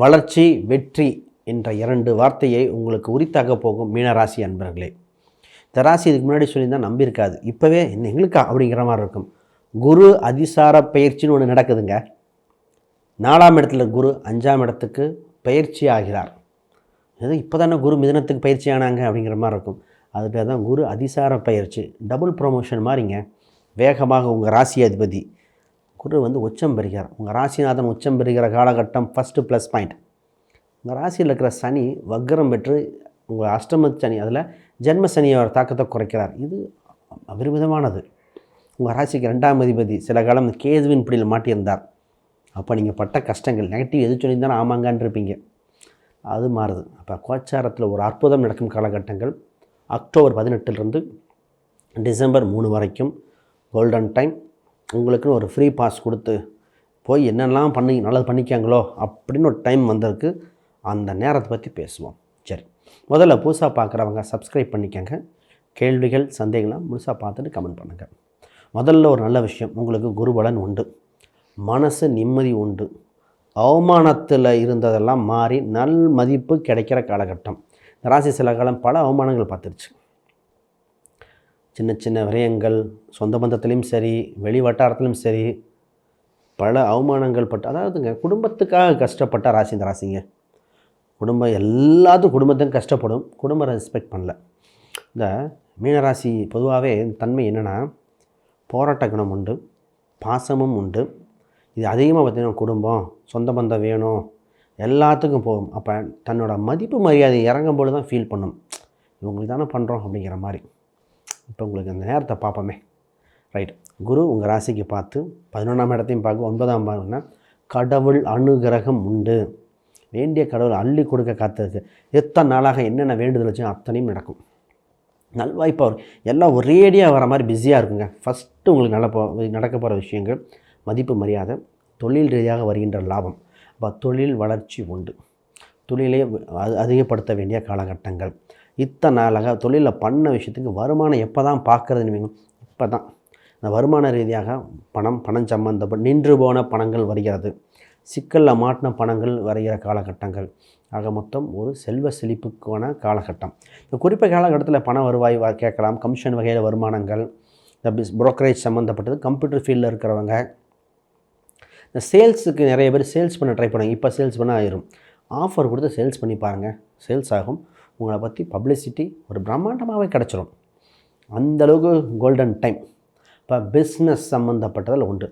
வளர்ச்சி வெற்றி என்ற இரண்டு வார்த்தையை உங்களுக்கு உரித்தாக போகும் மீனராசி அன்பர்களே. இந்த ராசி இதுக்கு முன்னாடி சொல்லியிருந்தால் நம்பியிருக்காது. இப்போவே என்ன எங்களுக்கா அப்படிங்கிற மாதிரி இருக்கும். குரு அதிசார பயிற்சின்னு ஒன்று நடக்குதுங்க. நாலாம் இடத்துல குரு அஞ்சாம் இடத்துக்கு பயிற்சி ஆகிறார். இது இப்போ தானே குரு மிதனத்துக்கு பயிற்சி ஆனாங்க அப்படிங்கிற மாதிரி இருக்கும். அது பேர் தான் குரு அதிசார பயிற்சி. டபுள் ப்ரொமோஷன் மாதிரிங்க வேகமாக உங்கள் ராசி அதிபதி. குரு வந்து உச்சம் பெறுகிறார். உங்கள் ராசிநாதன் உச்சம் பெறுகிற காலகட்டம் ஃபஸ்ட்டு ப்ளஸ் பாயிண்ட் உங்கள் ராசியில் இருக்கிற சனி வக்ரம் பெற்று உங்கள் அஷ்டம சனி அதில் ஜென்ம சனியோட தாக்கத்தை குறைக்கிறார். இது அபரிமிதமானது. உங்கள் ராசிக்கு ரெண்டாம் அதிபதி சில காலம் கேதுவின் பிடியில் மாட்டியிருந்தார். அப்போ நீங்கள் பட்ட கஷ்டங்கள் நெகட்டிவ் எது சொல்லியிருந்தாலும் ஆமாங்கன்னு இருப்பீங்க. அது மாறுது. அப்போ கோச்சாரத்தில் ஒரு அற்புதம் நடக்கும் காலகட்டங்கள். அக்டோபர் பதினெட்டுலேருந்து டிசம்பர் மூணு வரைக்கும் கோல்டன் டைம் உங்களுக்குன்னு ஒரு ஃப்ரீ பாஸ் கொடுத்து போய் என்னெல்லாம் பண்ணி நல்லது பண்ணிக்காங்களோ அப்படின்னு ஒரு டைம் வந்திருக்கு. அந்த நேரத்தை பற்றி பேசுவோம். சரி. முதல்ல புதுசாக பார்க்குறவங்க சப்ஸ்கிரைப் பண்ணிக்கோங்க. கேள்விகள் சந்தேகங்கள்லாம் முழுசாக பார்த்துட்டு கமெண்ட் பண்ணுங்கள் முதல்ல ஒரு நல்ல விஷயம் உங்களுக்கு குருபலன் உண்டு. மனசு நிம்மதி உண்டு. அவமானத்தில் இருந்ததெல்லாம் மாறி நல் மதிப்பு கிடைக்கிற காலகட்டம். ராசி சில காலம் பல அவமானங்கள் பார்த்துருச்சு. சின்ன சின்ன விரயங்கள் சொந்த பந்தத்துலேயும் சரி வெளி வட்டாரத்துலேயும் சரி பல அவமானங்கள் பட்டு அதாவதுங்க குடும்பத்துக்காக கஷ்டப்பட்ட ராசி இந்த ராசிங்க. குடும்பம் எல்லாத்துக்கும் குடும்பத்தையும் கஷ்டப்படும் குடும்பம் ரெஸ்பெக்ட் பண்ணல. இந்த மீனராசி பொதுவாகவே தன்மை என்னென்னா போராட்ட குணம் உண்டு பாசமும் உண்டு. இது அதிகமாக பார்த்திங்கன்னா குடும்பம் சொந்த பந்தம் வேணும் எல்லாத்துக்கும் போகும். அப்போ தன்னோட மதிப்பு மரியாதை இறங்கும் தான் ஃபீல் பண்ணும். இவங்களுக்கு தானே பண்ணுறோம் அப்படிங்கிற மாதிரி. இப்போ உங்களுக்கு அந்த நேரத்தை பார்ப்போமே. ரைட் குரு உங்கள் ராசிக்கு பார்த்து பதினொன்றாம் இடத்தையும் பார்க்க ஒன்பதாம் பாருன்னா கடவுள் அனுகிரகம் உண்டு. வேண்டிய கடவுள் அள்ளி கொடுக்க காத்திருக்கு. எத்தனை நாளாக என்னென்ன வேண்டுதல் வச்சு அத்தனையும் நடக்கும். நல்வாய்ப்பாக வரும் எல்லாம் ஒரேடியாக வர மாதிரி பிஸியாக இருக்குங்க. ஃபஸ்ட்டு உங்களுக்கு நல்ல போ நடக்க போகிற விஷயங்கள் மதிப்பு மரியாதை தொழில் ரீதியாக வருகின்ற லாபம். அப்போ தொழில் வளர்ச்சி உண்டு. தொழிலை அதிகப்படுத்த வேண்டிய காலகட்டங்கள். இத்தனை நாளாக தொழிலில் பண்ண விஷயத்துக்கு வருமானம் எப்போ தான் பார்க்குறதுன்னு இப்போ தான் இந்த வருமான ரீதியாக பணம் பணம் சம்பந்தப்பட்ட நின்று போன பணங்கள் வருகிறது. சிக்கலில் மாட்டின பணங்கள் வருகிற காலகட்டங்கள். ஆக மொத்தம் ஒரு செல்வ செழிப்புக்கான காலகட்டம். இந்த குறிப்பிட்ட காலகட்டத்தில் பண வருவாய் கேட்கலாம். கமிஷன் வகையில் வருமானங்கள் இந்த பிஸ் புரோக்கரேஜ் சம்மந்தப்பட்டது கம்ப்யூட்டர் ஃபீல்டில் இருக்கிறவங்க. இந்த சேல்ஸுக்கு நிறைய பேர் சேல்ஸ் பண்ண ட்ரை பண்ணுவாங்க. இப்போ சேல்ஸ் பண்ண ஆயிரும். ஆஃபர் கொடுத்து சேல்ஸ் பண்ணி பாருங்கள் சேல்ஸ் ஆகும். உங்களை பற்றி பப்ளிசிட்டி ஒரு பிரம்மாண்டமாகவே கிடச்சிரும். அந்தளவுக்கு கோல்டன் டைம் இப்போ பிஸ்னஸ் சம்மந்தப்பட்டதில் உண்டு.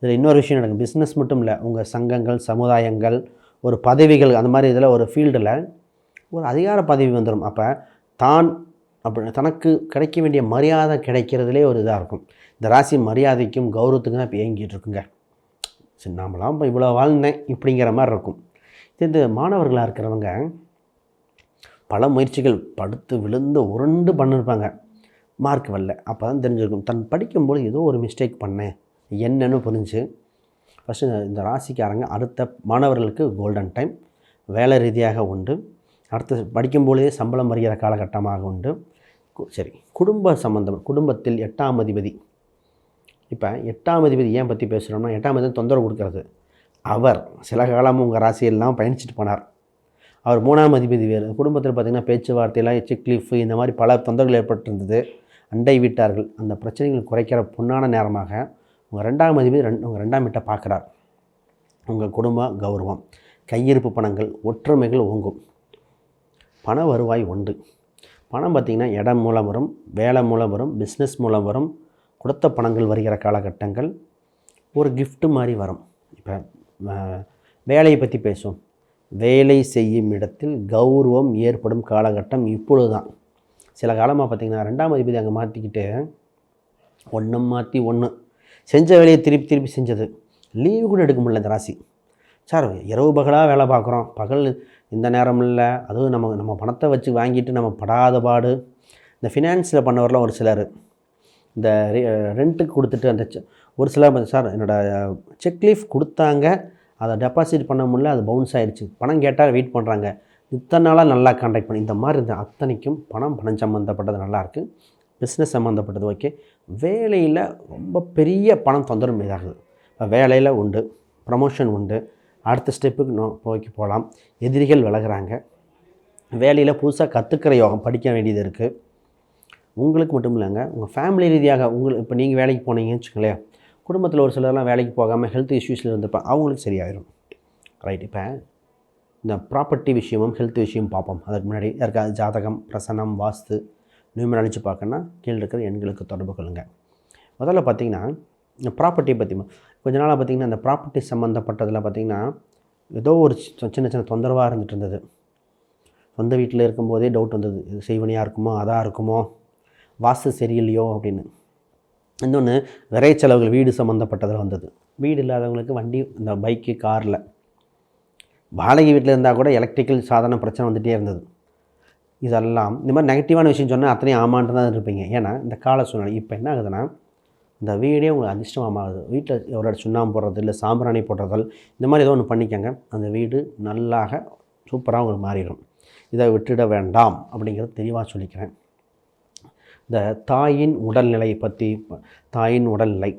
இதில் இன்னொரு விஷயம் நடக்கும் பிஸ்னஸ் மட்டும் இல்லை உங்கள் சங்கங்கள் சமுதாயங்கள் ஒரு பதவிகள் அந்த மாதிரி இதில் ஒரு ஃபீல்டில் ஒரு அதிகார பதவி வந்துடும் அப்போ தான் அப்படி தனக்கு கிடைக்க வேண்டிய மரியாதை கிடைக்கிறதுலே ஒரு இதாக இருக்கும். இந்த ராசி மரியாதைக்கும் கௌரவத்துக்கும் தான் இப்போ இயங்கிட்டு இருக்குங்க. சரி நாமலாம் இப்போ இவ்வளோ வாழ்ந்தேன் இப்படிங்கிற மாதிரி இருக்கும். இந்த மாணவர்களாக இருக்கிறவங்க பல முயற்சிகள் படுத்து விழுந்து உருண்டு பண்ணிருப்பாங்க. மார்க் வரல. அப்போ தான் தெரிஞ்சிருக்கும். தன் படிக்கும்போது ஏதோ ஒரு மிஸ்டேக் பண்ணேன். என்னன்னு புரிஞ்சு ஃபஸ்ட்டு இந்த ராசிக்காரங்க அடுத்த மாணவர்களுக்கு கோல்டன் டைம் வேலை ரீதியாக உண்டு. அடுத்து படிக்கும்போதே சம்பளம் வருகிற காலகட்டமாக உண்டு. சரி குடும்ப சம்பந்தம் குடும்பத்தில் எட்டாம் அதிபதி. இப்போ எட்டாம் அதிபதி ஏன் பற்றி பேசுகிறோம்னா எட்டாம் அதிபதி தொந்தரவு கொடுக்கறது. அவர் சில காலம் உங்கள் ராசியெல்லாம் பயணிச்சுட்டு போனார். அவர் மூணாம் அதிபதி வேறு. குடும்பத்தில் பார்த்திங்கன்னா பேச்சுவார்த்தையெல்லாம் சிக்லிஃப் இந்த மாதிரி பல தொந்தரவுகள் ஏற்பட்டிருந்தது. அண்டை வீட்டார்கள் அந்த பிரச்சனைகள் குறைக்கிற பொன்னான நேரமாக உங்கள் ரெண்டாம் அதிபதி ரெண்டு உங்கள் ரெண்டாம் வீட்டை பார்க்குறார். உங்கள் குடும்ப கௌரவம் கையிருப்பு பணங்கள் ஒற்றுமைகள் ஓங்கும். பண வருவாய் உண்டு. பணம் பார்த்திங்கன்னா இடம் மூலம் வரும் வேலை மூலம் வரும் பிஸ்னஸ் மூலம் வரும். கொடுத்த பணங்கள் வருகிற காலகட்டங்கள் ஒரு கிஃப்ட்டு மாதிரி வரும். இப்போ வேலையை பற்றி பேசுவோம். வேலை செய்யும் இடத்தில் கௌரவம் ஏற்படும் காலகட்டம் இப்பொழுது தான் சில காலமாக பார்த்திங்கன்னா ரெண்டாம் அதிபதி அங்கே மாற்றிக்கிட்டு ஒன்று மாற்றி ஒன்று செஞ்ச வேலையை திருப்பி திருப்பி செஞ்சது. லீவு கூட எடுக்க முடியல இந்த ராசி. சார் இரவு பகலாக வேலை பார்க்குறோம் பகல் இந்த நேரம் இல்லை. அதுவும் நம்ம நம்ம பணத்தை வச்சு வாங்கிட்டு நம்ம படாத பாடு. இந்த ஃபினான்ஸில் பண்ணவரெலாம் ஒரு சிலர். இந்த ரெண்ட்டுக்கு கொடுத்துட்டு அந்த ஒரு சில சார் என்னோடய செக் லீஃப் கொடுத்தாங்க. அதை டெபாசிட் பண்ண முடியல அது பவுன்ஸ் ஆகிடுச்சு பணம் கேட்டால் வெயிட் பண்ணுறாங்க இத்தனை நாளாக நல்லா கான்டாக்ட் பண்ணி இந்த மாதிரி இந்த அத்தனைக்கும் பணம் பணம் சம்மந்தப்பட்டது நல்லாயிருக்கு பிஸ்னஸ் சம்மந்தப்பட்டது ஓகே வேலையில் ரொம்ப பெரிய பணம் தொந்தரவு இதாகுது. இப்போ வேலையில் உண்டு ப்ரமோஷன் உண்டு. அடுத்த ஸ்டெப்புக்கு நோ போய்க்கு போகலாம். எதிரிகள் விலகுறாங்க. வேலையில் புதுசாக கற்றுக்கிற யோகம் படிக்க வேண்டியது இருக்குது உங்களுக்கு மட்டும் இல்லைங்க உங்கள் ஃபேமிலி ரீதியாக உங்களுக்கு இப்போ நீங்கள் வேலைக்கு போனீங்கன்னு வச்சுக்கோங்களேன். குடும்பத்தில் ஒரு சிலர்லாம் வேலைக்கு போகாமல் ஹெல்த் இஷ்யூஸில் இருந்திருப்பாங்க அவங்களுக்கு சரியாயிடும் ரைட் இப்போ இந்த ப்ராப்பர்ட்டி விஷயமும் ஹெல்த் விஷயம் பார்ப்போம். அதுக்கு முன்னாடி யாருக்காவது ஜாதகம் பிரசனம் வாஸ்து நியூமராலஜி பார்க்கணுன்னா கீழே இருக்கிற எண்களுக்கு தொடர்பு கொள்ளுங்கள் முதல்ல பார்த்தீங்கன்னா இந்த ப்ராப்பர்ட்டியை பற்றி கொஞ்ச நாளாக பார்த்தீங்கன்னா இந்த ப்ராப்பர்ட்டி சம்மந்தப்பட்டதில் பார்த்திங்கன்னா ஏதோ ஒரு சி- சின்ன சின்ன தொந்தரவாக இருந்துட்டு இருந்தது. சொந்த வீட்டில் இருக்கும்போதே டவுட் வந்தது. இது செய்வனியாக இருக்குமோ அதாக இருக்குமோ வாஸ்து சரியில்லையோ அப்படின்னு. இன்னொன்று விரை செலவுகள் வீடு சம்மந்தப்பட்டதில் வந்தது. வீடு இல்லாதவங்களுக்கு வண்டி இந்த பைக்கு காரில். வாடகை வீட்டில் இருந்தால் கூட எலக்ட்ரிக்கல் சாதனம் பிரச்சனை வந்துகிட்டே இருந்தது. இதெல்லாம் இந்த மாதிரி நெகட்டிவான விஷயம் சொன்னால் அத்தனையும் ஆமான்ட்டு தான் இருப்பீங்க. ஏன்னா இந்த கால சூழ்நிலை இப்போ என்ன ஆகுதுன்னா இந்த வீடே உங்களுக்கு அதிர்ஷ்டமாகுது. வீட்டில் எவ்வளோ சுண்ணாம்பு போடுறது இல்லை சாம்பிராணி போடுறதல் இந்த மாதிரி ஏதோ ஒன்று பண்ணிக்கோங்க. அந்த வீடு நல்லாக சூப்பராக உங்களுக்கு மாறிடும். இதை விட்டுட வேண்டாம் அப்படிங்கிறது தெளிவாக சொல்லிக்கிறேன். இந்த தாயின் உடல்நிலை பற்றி தாயின் உடல்நிலை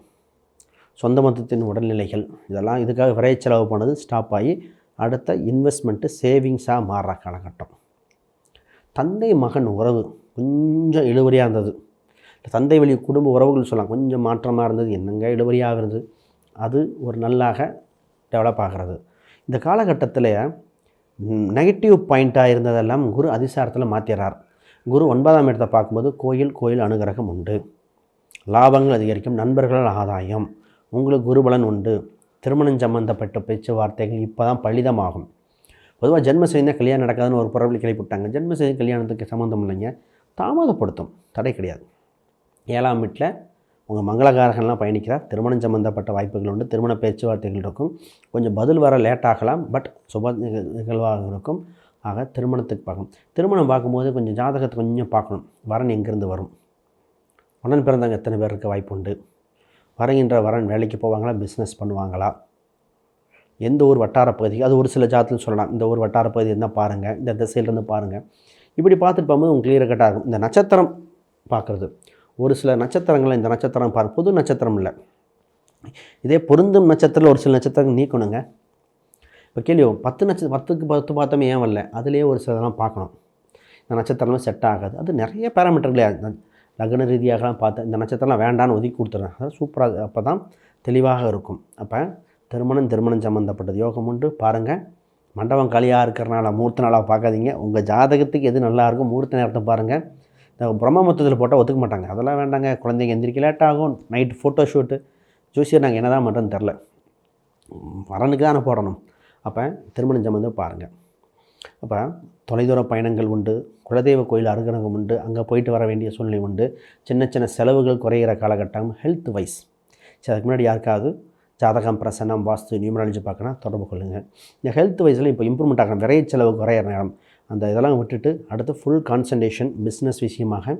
சொந்த மொத்தத்தின் உடல்நிலைகள் இதெல்லாம் இதுக்காக விரை செலவு பண்ணது ஸ்டாப் ஆகி அடுத்த இன்வெஸ்ட்மெண்ட்டு சேவிங்ஸாக மாறுற காலகட்டம். தந்தை மகன் உறவு கொஞ்சம் இழுவரியாக இருந்தது. தந்தை வழி குடும்ப உறவுகள் சொல்லலாம் கொஞ்சம் மாற்றமாக இருந்தது. என்னங்க இழுவரியாக இருந்தது? அது ஒரு நல்லாக டெவலப் ஆகிறது. இந்த காலகட்டத்தில் நெகட்டிவ் பாயிண்ட்டாக இருந்ததெல்லாம் குரு அதிசாரத்தில் மாற்றிடுறார் குரு ஒன்பதாம் இடத்தை பார்க்கும்போது கோயில் கோயில் அனுகிரகம் உண்டு. லாபங்கள் அதிகரிக்கும் நண்பர்களால் ஆதாயம். உங்களுக்கு குருபலன் உண்டு. திருமணம் சம்பந்தப்பட்ட பேச்சுவார்த்தைகள் இப்போ தான் பலிதமாகும் பொதுவாக ஜென்மசேனா கல்யாணம் நடக்காதுன்னு ஒரு புறவழி கிளப்பிவிட்டாங்க செய்தி கல்யாணத்துக்கு சம்மந்தம் இல்லைங்க. தாமதப்படுத்தும். தடை கிடையாது. ஏழாம் வீட்டில் உங்கள் மங்களகாரகன்லாம் பயணிக்கிறார். திருமணம் சம்மந்தப்பட்ட வாய்ப்புகள் உண்டு. திருமண பேச்சுவார்த்தைகள் இருக்கும். கொஞ்சம் பதில் வர லேட் ஆகலாம். பட் சுப நிகழ்வாக இருக்கும். ஆக திருமணத்துக்கு பார்க்கணும். திருமணம் பார்க்கும்போது கொஞ்சம் ஜாதகத்தை கொஞ்சம் பார்க்கணும். வரன் எங்கேருந்து வரும்? உடன் பிறந்தவங்க எத்தனை பேர் இருக்க வாய்ப்பு உண்டு? வருகின்ற வரன் வேலைக்கு போவாங்களா? பிஸ்னஸ் பண்ணுவாங்களா? எந்த ஊர் வட்டார பகுதிக்கு அது ஒரு சில ஜாதத்தில் சொல்லலாம். இந்த ஊர் வட்டார பகுதி இருந்தால் பாருங்கள் இந்த திசையிலேருந்து பாருங்கள் இப்படி பார்த்துட்டு போகும்போது உங்களுக்கு கிளியர் கட்டாக இருக்கும். இந்த நட்சத்திரம் பார்க்குறது. ஒரு சில நட்சத்திரங்களை இந்த நட்சத்திரம் பாரு. புது நட்சத்திரம் இல்லை. இதே பொருந்தும் நட்சத்திரத்தில் ஒரு சில நட்சத்திரங்கள் நீக்கணுங்க. இப்போ கேள்வி பத்து நட்சத்திரம் பத்துக்கு பத்து பார்த்தோமே ஏன் வரல? அதுலேயே ஒரு சிலதெல்லாம் பார்க்கணும். இந்த நட்சத்திரம்லாம் செட் ஆகாது. அது நிறைய பேராமீட்டர்களே லக்ன ரீதியாகலாம் பார்த்து இந்த நட்சத்திரம்லாம் வேண்டான்னு ஒதுக்கி கொடுத்துறேன் அது சூப்பராக அப்போ தான் தெளிவாக இருக்கும். அப்போ திருமணம் திருமணம் சம்மந்தப்பட்டது யோகம் உண்டு. பாருங்கள் மண்டபம் காலியாக இருக்கிறனால மூர்த்த நாளாக பார்க்காதீங்க. உங்கள் ஜாதகத்துக்கு எது நல்லா இருக்கும் மூர்த்த நேரத்தை பாருங்கள் இந்த பிரம்ம மொத்தத்தில் போட்டால் ஒத்துக்க மாட்டாங்க. அதெல்லாம் வேண்டாங்க. குழந்தைங்க எந்திரிக்க லேட் ஆகும். நைட் ஃபோட்டோ ஷூட்டு ஜோசியர் நாங்கள் என்ன தான் பண்ணுறோன்னு தெரில வரனுக்கு தானே போடணும். அப்போ திருமணம் சம்மந்தம் பாருங்கள் அப்போ தொலைதூர பயணங்கள் உண்டு குலதெய்வ கோயில் அருகணகம் உண்டு அங்கே போயிட்டு வர வேண்டிய சூழ்நிலை உண்டு. சின்ன சின்ன செலவுகள் குறையிற காலகட்டம் ஹெல்த் வைஸ் சரி அதுக்கு முன்னாடி யாருக்காவது ஜாதகம் பிரசன்னம் வாஸ்து நியூமராலஜி பார்க்கணும் தொடர்பு கொள்ளுங்கள் இந்த ஹெல்த் வைஸில் இப்போ இம்ப்ரூவ்மெண்ட் ஆகணும். விரைய செலவு குறையிற நேரம். அந்த இதெல்லாம் விட்டுட்டு அடுத்து ஃபுல் கான்சன்ட்ரேஷன் பிஸ்னஸ் விஷயமாக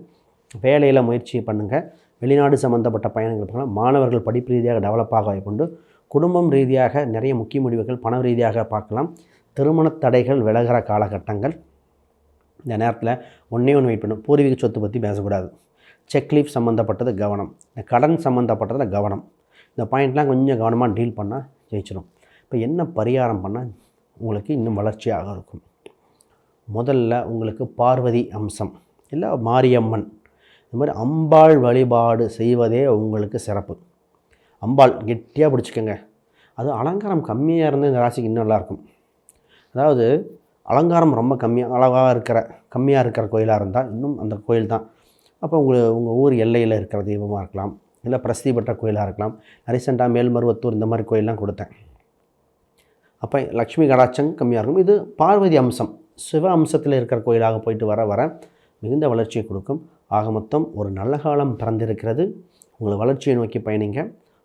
வேலையில் முயற்சி பண்ணுங்கள் வெளிநாடு சம்மந்தப்பட்ட பயணங்கள் மாணவர்கள் படிப்பு ரீதியாக டெவலப் ஆக வாய்ப்புண்டு குடும்பம் ரீதியாக நிறைய முக்கிய முடிவுகள் பண ரீதியாக பார்க்கலாம். திருமண தடைகள் விலகிற காலகட்டங்கள். இந்த நேரத்தில் ஒன்றே ஒன்று வெயிட் பண்ணும் பூர்வீக சொத்து பற்றி பேசக்கூடாது. செக் லீஃப் சம்மந்தப்பட்டது கவனம். இந்த கடன் சம்மந்தப்பட்டதில் கவனம். இந்த பாயிண்ட்லாம் கொஞ்சம் கவனமாக டீல் பண்ணால் ஜெயிச்சிடும் இப்போ என்ன பரிகாரம் பண்ணால் உங்களுக்கு இன்னும் வளர்ச்சியாக இருக்கும். முதல்ல உங்களுக்கு பார்வதி அம்சம். இல்லை மாரியம்மன். இந்த மாதிரி அம்பாள் வழிபாடு செய்வதே உங்களுக்கு சிறப்பு. அம்பாள் கெட்டியாக பிடிச்சிக்கோங்க. அது அலங்காரம் கம்மியாக இருந்து இந்த ராசிக்கு இன்னும் நல்லாயிருக்கும். அதாவது அலங்காரம் ரொம்ப கம்மியாக அளவாக இருக்கிற கம்மியாக இருக்கிற கோயிலாக இருந்தால் இன்னும் அந்த கோயில் தான். அப்போ உங்கள் உங்கள் ஊர் எல்லையில் இருக்கிற தெய்வமாக இருக்கலாம். இல்லை பிரசித்தி பெற்ற கோயிலாக இருக்கலாம். ரீசெண்டாக மேல்மருவத்தூர் இந்த மாதிரி கோயிலெலாம் கொடுத்தேன். அப்போ லக்ஷ்மி கடாட்சம் கம்மியாக இருக்கும். இது பார்வதி அம்சம். சிவ அம்சத்தில் இருக்கிற கோயிலாக போயிட்டு வர வர மிகுந்த வளர்ச்சியை கொடுக்கும். ஆக மொத்தம் ஒரு நல்ல காலம் பிறந்திருக்கிறது. உங்களை வளர்ச்சியை நோக்கி பயணிங்க.